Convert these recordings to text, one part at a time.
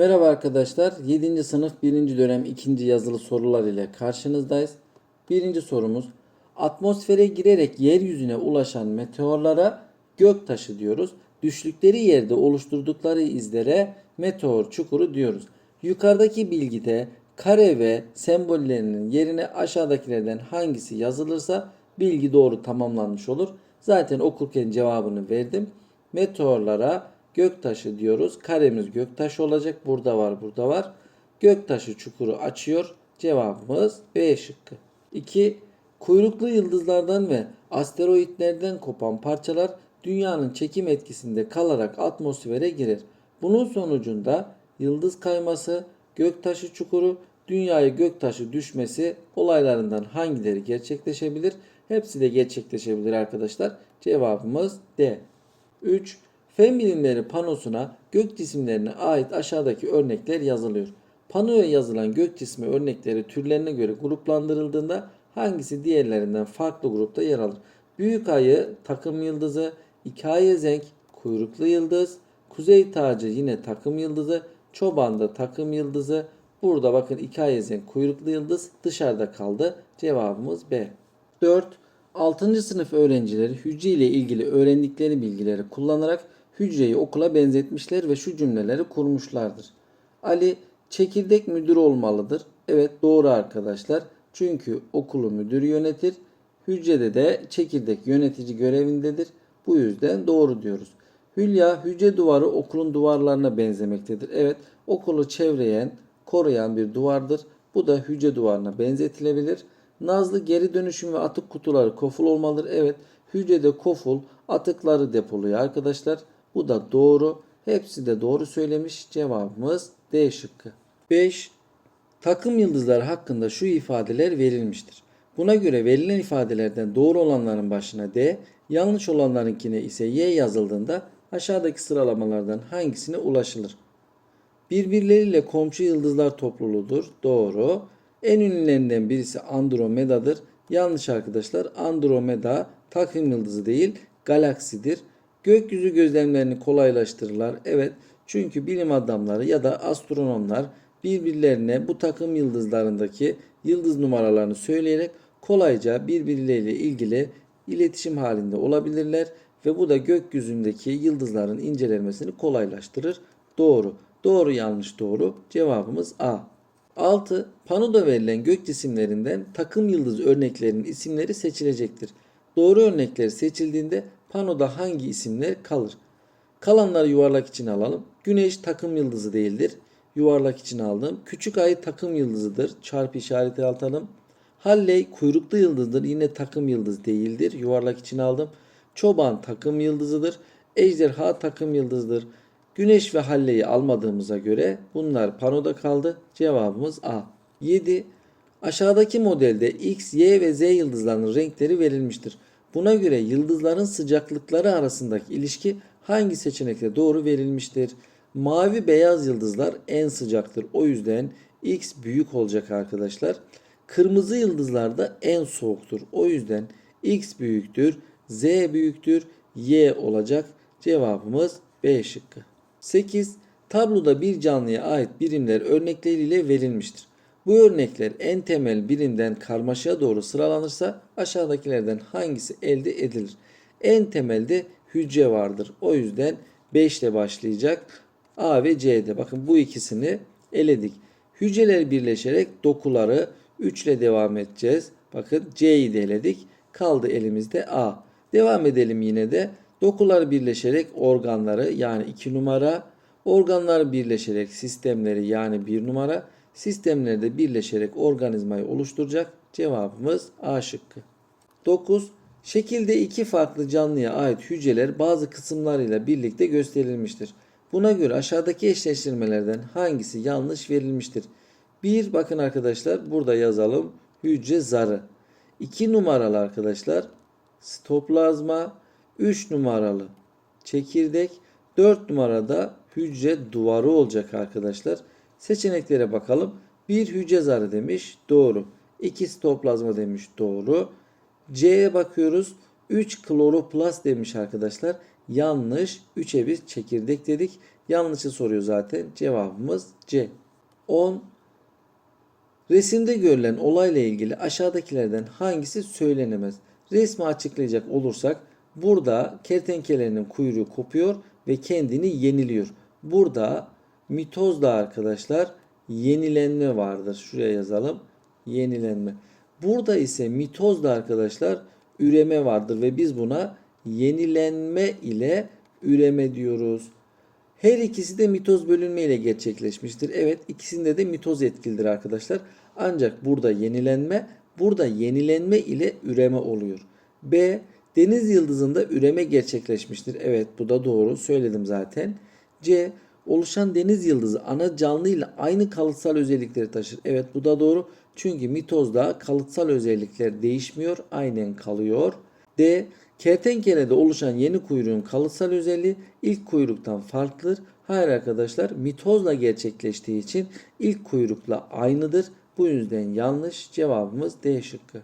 Merhaba arkadaşlar. 7. sınıf 1. dönem 2. yazılı sorular ile karşınızdayız. Birinci sorumuz. Atmosfere girerek yeryüzüne ulaşan meteorlara göktaşı diyoruz. Düştükleri yerde oluşturdukları izlere meteor çukuru diyoruz. Yukarıdaki bilgide kare ve sembollerinin yerine aşağıdakilerden hangisi yazılırsa bilgi doğru tamamlanmış olur. Zaten okurken cevabını verdim. Meteorlara göktaşı diyoruz. Karemiz göktaşı olacak. Burada var, burada var. Göktaşı çukuru açıyor. Cevabımız B şıkkı. 2. Kuyruklu yıldızlardan ve asteroitlerden kopan parçalar dünyanın çekim etkisinde kalarak atmosfere girer. Bunun sonucunda yıldız kayması, göktaşı çukuru, dünyaya göktaşı düşmesi olaylarından hangileri gerçekleşebilir? Hepsi de gerçekleşebilir arkadaşlar. Cevabımız D. 3. Fen bilimleri panosuna gök cisimlerine ait aşağıdaki örnekler yazılıyor. Panoya yazılan gök cismi örnekleri türlerine göre gruplandırıldığında hangisi diğerlerinden farklı grupta yer alır? Büyük ayı takım yıldızı, iki zenk kuyruklu yıldız, kuzey tacı yine takım yıldızı, çoban da takım yıldızı. Burada bakın iki zenk kuyruklu yıldız dışarıda kaldı. Cevabımız B. 4. 6. sınıf öğrencileri hücre ile ilgili öğrendikleri bilgileri kullanarak hücreyi okula benzetmişler ve şu cümleleri kurmuşlardır. Ali çekirdek müdür olmalıdır. Evet doğru arkadaşlar. Çünkü okulu müdür yönetir. Hücrede de çekirdek yönetici görevindedir. Bu yüzden doğru diyoruz. Hülya hücre duvarı okulun duvarlarına benzemektedir. Evet okulu çevreyen, koruyan bir duvardır. Bu da hücre duvarına benzetilebilir. Nazlı geri dönüşüm ve atık kutuları koful olmalıdır. Evet hücrede koful atıkları depoluyor arkadaşlar. Bu da doğru. Hepsi de doğru söylemiş. Cevabımız D şıkkı. 5. Takım yıldızları hakkında şu ifadeler verilmiştir. Buna göre verilen ifadelerden doğru olanların başına D, yanlış olanlarınkine ise Y yazıldığında aşağıdaki sıralamalardan hangisine ulaşılır? Birbirleriyle komşu yıldızlar topluluğudur. Doğru. En ünlülerinden birisi Andromeda'dır. Yanlış arkadaşlar. Andromeda takım yıldızı değil, galaksidir. Gökyüzü gözlemlerini kolaylaştırırlar. Evet. Çünkü bilim adamları ya da astronomlar birbirlerine bu takım yıldızlarındaki yıldız numaralarını söyleyerek kolayca birbirleriyle ilgili iletişim halinde olabilirler ve bu da gökyüzündeki yıldızların incelenmesini kolaylaştırır. Doğru. Doğru yanlış doğru. Cevabımız A. 6. Panoda verilen gök cisimlerinden takım yıldız örneklerinin isimleri seçilecektir. Doğru örnekler seçildiğinde panoda hangi isimler kalır? Kalanları yuvarlak için alalım. Güneş takım yıldızı değildir. Yuvarlak için aldım. Küçük ay takım yıldızıdır. Çarpı işareti atalım. Halley kuyruklu yıldızdır. Yine takım yıldız değildir. Yuvarlak için aldım. Çoban takım yıldızıdır. Ejderha takım yıldızdır. Güneş ve Halley'i almadığımıza göre bunlar panoda kaldı. Cevabımız A. 7. Aşağıdaki modelde X, Y ve Z yıldızlarının renkleri verilmiştir. Buna göre yıldızların sıcaklıkları arasındaki ilişki hangi seçenekte doğru verilmiştir? Mavi beyaz yıldızlar en sıcaktır. O yüzden X büyük olacak arkadaşlar. Kırmızı yıldızlar da en soğuktur. O yüzden X büyüktür, Z büyüktür, Y olacak. Cevabımız B şıkkı. 8. Tabloda bir canlıya ait birimler örnekleriyle verilmiştir. Bu örnekler en temel birimden karmaşaya doğru sıralanırsa aşağıdakilerden hangisi elde edilir? En temelde hücre vardır. O yüzden 5 ile başlayacak. A ve C'de. Bakın bu ikisini eledik. Hücreler birleşerek dokuları 3 ile devam edeceğiz. Bakın C'yi de eledik. Kaldı elimizde A. Devam edelim yine de. Dokular birleşerek organları yani 2 numara. Organlar birleşerek sistemleri yani 1 numara. Sistemleri de birleşerek organizmayı oluşturacak. Cevabımız A şıkkı. 9. Şekilde iki farklı canlıya ait hücreler bazı kısımlarıyla birlikte gösterilmiştir. Buna göre aşağıdaki eşleştirmelerden hangisi yanlış verilmiştir? 1 bakın arkadaşlar burada yazalım. Hücre zarı. 2 numaralı arkadaşlar stoplazma. 3 numaralı çekirdek. 4 numarada hücre duvarı olacak arkadaşlar. Seçeneklere bakalım. 1 hücre zarı demiş. Doğru. 2 stoplazma demiş. Doğru. C'ye bakıyoruz. 3 kloroplast demiş arkadaşlar. Yanlış. 3'e biz çekirdek dedik. Yanlışı soruyor zaten. Cevabımız C. 10. Resimde görülen olayla ilgili aşağıdakilerden hangisi söylenemez? Resmi açıklayacak olursak burada kertenkelenin kuyruğu kopuyor ve kendini yeniliyor. Burada mitozda arkadaşlar yenilenme vardır. Şuraya yazalım. Yenilenme. Burada ise mitozda arkadaşlar üreme vardır ve biz buna yenilenme ile üreme diyoruz. Her ikisi de mitoz bölünme ile gerçekleşmiştir. Evet ikisinde de mitoz etkilidir arkadaşlar. Ancak burada yenilenme, burada yenilenme ile üreme oluyor. B. Deniz yıldızında üreme gerçekleşmiştir. Evet bu da doğru söyledim zaten. C. Oluşan deniz yıldızı ana canlı ile aynı kalıtsal özellikleri taşır. Evet bu da doğru. Çünkü mitozda kalıtsal özellikler değişmiyor, aynen kalıyor. D. Kertenkelede oluşan yeni kuyruğun kalıtsal özelliği ilk kuyruktan farklıdır. Hayır arkadaşlar mitozla gerçekleştiği için ilk kuyrukla aynıdır. Bu yüzden yanlış cevabımız D şıkkı.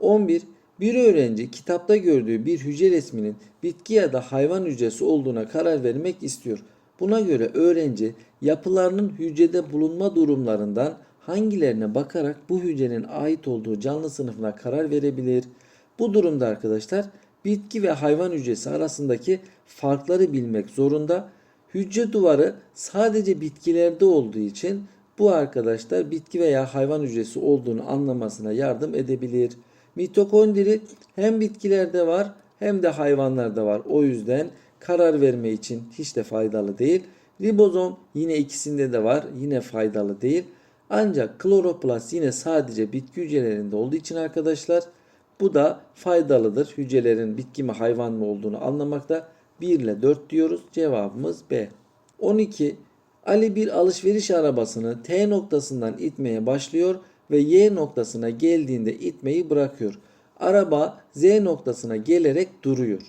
11. Bir öğrenci kitapta gördüğü bir hücre resminin bitki ya da hayvan hücresi olduğuna karar vermek istiyor. Buna göre öğrenci yapılarının hücrede bulunma durumlarından hangilerine bakarak bu hücrenin ait olduğu canlı sınıfına karar verebilir. Bu durumda arkadaşlar bitki ve hayvan hücresi arasındaki farkları bilmek zorunda. Hücre duvarı sadece bitkilerde olduğu için bu arkadaşlar bitki veya hayvan hücresi olduğunu anlamasına yardım edebilir. Mitokondri hem bitkilerde var hem de hayvanlarda var. O yüzden karar verme için hiç de faydalı değil. Ribozom yine ikisinde de var. Yine faydalı değil. Ancak kloroplast yine sadece bitki hücrelerinde olduğu için arkadaşlar bu da faydalıdır. Hücrelerin bitki mi hayvan mı olduğunu anlamakta. 1 ile 4 diyoruz. Cevabımız B. 12. Ali bir alışveriş arabasını T noktasından itmeye başlıyor ve Y noktasına geldiğinde itmeyi bırakıyor. Araba Z noktasına gelerek duruyor.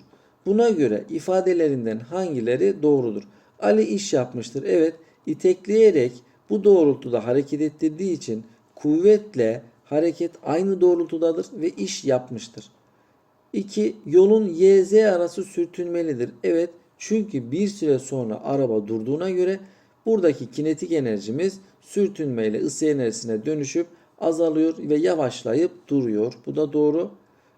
Buna göre ifadelerinden hangileri doğrudur? Ali iş yapmıştır. Evet, itekleyerek bu doğrultuda hareket ettirdiği için kuvvetle hareket aynı doğrultudadır ve iş yapmıştır. 2. Yolun YZ arası sürtünmelidir. Evet, çünkü bir süre sonra araba durduğuna göre buradaki kinetik enerjimiz sürtünmeyle ısı enerjisine dönüşüp azalıyor ve yavaşlayıp duruyor. Bu da doğru.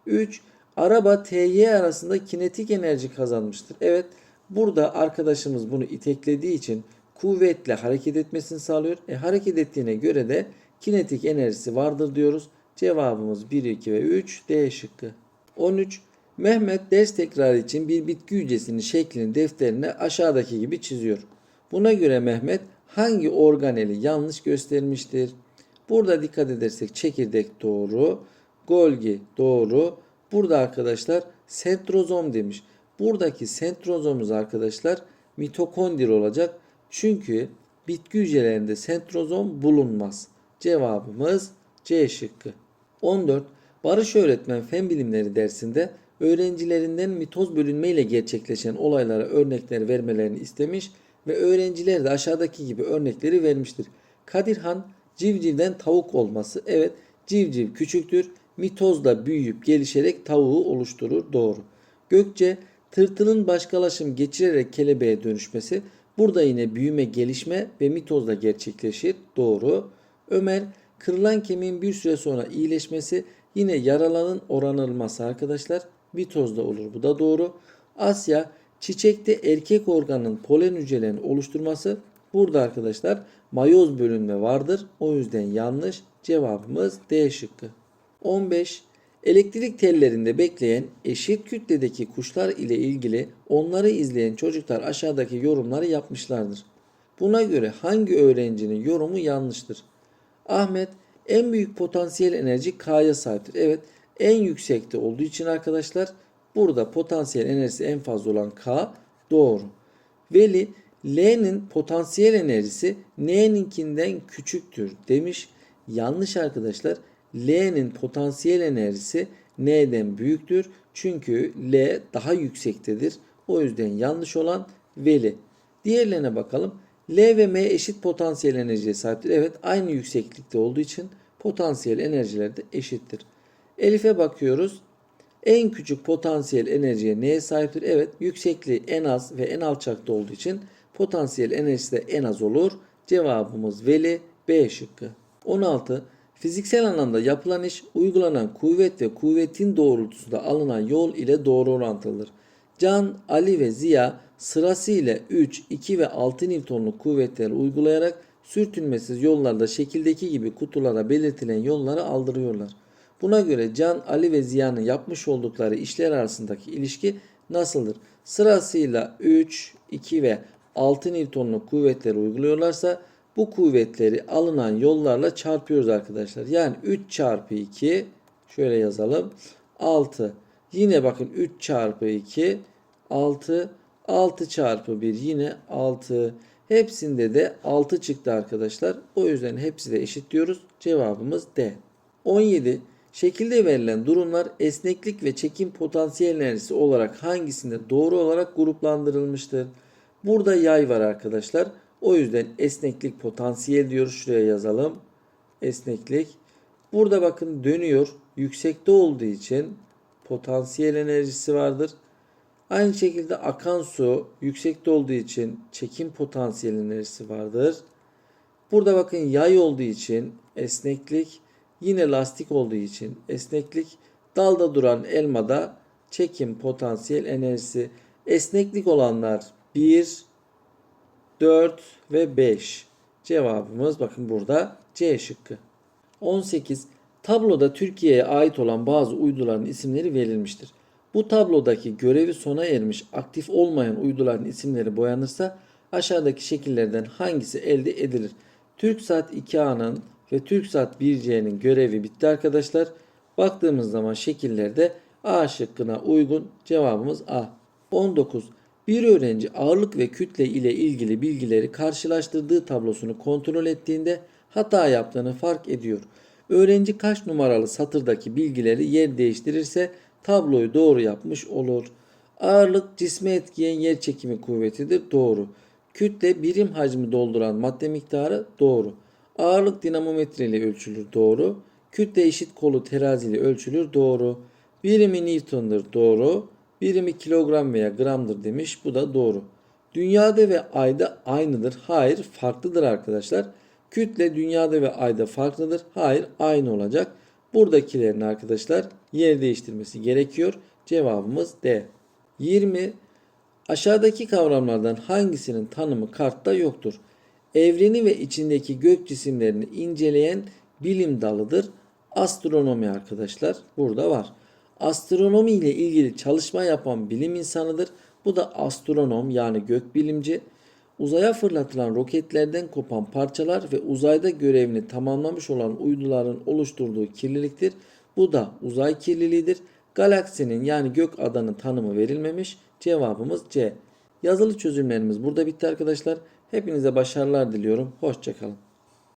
3. Araba TY arasında kinetik enerji kazanmıştır. Evet burada arkadaşımız bunu iteklediği için kuvvetle hareket etmesini sağlıyor. E, hareket ettiğine göre de kinetik enerjisi vardır diyoruz. Cevabımız 1, 2 ve 3 D şıkkı. 13. Mehmet ders tekrarı için bir bitki hücresinin şeklini defterine aşağıdaki gibi çiziyor. Buna göre Mehmet hangi organeli yanlış göstermiştir? Burada dikkat edersek çekirdek doğru, Golgi doğru. Burada arkadaşlar sentrozom demiş. Buradaki sentrozomuz arkadaşlar mitokondri olacak. Çünkü bitki hücrelerinde sentrozom bulunmaz. Cevabımız C şıkkı. 14. Barış öğretmen fen bilimleri dersinde öğrencilerinden mitoz bölünme ile gerçekleşen olaylara örnekler vermelerini istemiş ve öğrenciler de aşağıdaki gibi örnekleri vermiştir. Kadirhan civcivden tavuk olması. Evet civciv küçüktür. Mitozda büyüyüp gelişerek tavuğu oluşturur. Doğru. Gökçe tırtılın başkalaşım geçirerek kelebeğe dönüşmesi. Burada yine büyüme, gelişme ve mitozda gerçekleşir. Doğru. Ömer kırılan kemiğin bir süre sonra iyileşmesi yine yaralanın oranılması arkadaşlar. Mitozda olur. Bu da doğru. Asya çiçekte erkek organın polen hücrelerini oluşturması. Burada arkadaşlar mayoz bölünme vardır. O yüzden yanlış. Cevabımız D şıkkı. 15. Elektrik tellerinde bekleyen eşit kütledeki kuşlar ile ilgili onları izleyen çocuklar aşağıdaki yorumları yapmışlardır. Buna göre hangi öğrencinin yorumu yanlıştır? Ahmet en büyük potansiyel enerji K'ya sahiptir. Evet en yüksekte olduğu için arkadaşlar burada potansiyel enerjisi en fazla olan K doğru. Veli L'nin potansiyel enerjisi N'ninkinden küçüktür demiş. Yanlış arkadaşlar. L'nin potansiyel enerjisi N'den büyüktür. Çünkü L daha yüksektedir. O yüzden yanlış olan Veli. Diğerlerine bakalım. L ve M eşit potansiyel enerjiye sahiptir. Evet aynı yükseklikte olduğu için potansiyel enerjiler de eşittir. Elif'e bakıyoruz. En küçük potansiyel enerjiye neye sahiptir? Evet yüksekliği en az ve en alçakta olduğu için potansiyel enerjisi de en az olur. Cevabımız Veli B şıkkı. 16. Fiziksel anlamda yapılan iş uygulanan kuvvet ve kuvvetin doğrultusunda alınan yol ile doğru orantılıdır. Can, Ali ve Ziya sırasıyla 3, 2 ve 6 Newton'luk kuvvetleri uygulayarak sürtünmesiz yollarda şekildeki gibi kutulara belirtilen yolları aldırıyorlar. Buna göre Can, Ali ve Ziya'nın yapmış oldukları işler arasındaki ilişki nasıldır? Sırasıyla 3, 2 ve 6 Newton'luk kuvvetleri uyguluyorlarsa bu kuvvetleri alınan yollarla çarpıyoruz arkadaşlar. Yani 3 çarpı 2 şöyle yazalım. 6. Yine bakın 3 çarpı 2 6. 6 çarpı 1 yine 6. Hepsinde de 6 çıktı arkadaşlar. O yüzden hepsi de eşit diyoruz. Cevabımız D. 17. Şekilde verilen durumlar esneklik ve çekim potansiyel enerjisi olarak hangisinde doğru olarak gruplandırılmıştır? Burada yay var arkadaşlar. O yüzden esneklik potansiyel diyoruz. Şuraya yazalım. Esneklik. Burada bakın dönüyor. Yüksekte olduğu için potansiyel enerjisi vardır. Aynı şekilde akan su yüksekte olduğu için çekim potansiyel enerjisi vardır. Burada bakın yay olduğu için esneklik, yine lastik olduğu için esneklik, dalda duran elmada çekim potansiyel enerjisi. Esneklik olanlar 1, 4 ve 5. Cevabımız bakın burada C şıkkı. 18. Tabloda Türkiye'ye ait olan bazı uyduların isimleri verilmiştir. Bu tablodaki görevi sona ermiş aktif olmayan uyduların isimleri boyanırsa aşağıdaki şekillerden hangisi elde edilir? TürkSat 2A'nın ve TürkSat 1C'nin görevi bitti arkadaşlar. Baktığımız zaman şekillerde A şıkkına uygun cevabımız A. 19. Bir öğrenci ağırlık ve kütle ile ilgili bilgileri karşılaştırdığı tablosunu kontrol ettiğinde hata yaptığını fark ediyor. Öğrenci kaç numaralı satırdaki bilgileri yer değiştirirse tabloyu doğru yapmış olur. Ağırlık cisme etkileyen yer çekimi kuvvetidir. Doğru. Kütle birim hacmi dolduran madde miktarı doğru. Ağırlık dinamometre ile ölçülür. Doğru. Kütle eşit kolu terazi ile ölçülür. Doğru. Birimi Newton'dur. Doğru. Birimi kilogram veya gramdır demiş. Bu da doğru. Dünyada ve ayda aynıdır. Hayır farklıdır arkadaşlar. Kütle dünyada ve ayda farklıdır. Hayır aynı olacak. Buradakilerin arkadaşlar yer değiştirmesi gerekiyor. Cevabımız D. 20. Aşağıdaki kavramlardan hangisinin tanımı kartta yoktur? Evreni ve içindeki gök cisimlerini inceleyen bilim dalıdır. Astronomi arkadaşlar burada var. Astronomi ile ilgili çalışma yapan bilim insanıdır. Bu da astronom yani gökbilimci. Uzaya fırlatılan roketlerden kopan parçalar ve uzayda görevini tamamlamış olan uyduların oluşturduğu kirliliktir. Bu da uzay kirliliğidir. Galaksinin yani gök adanın tanımı verilmemiş. Cevabımız C. Yazılı çözümlerimiz burada bitti arkadaşlar. Hepinize başarılar diliyorum. Hoşçakalın.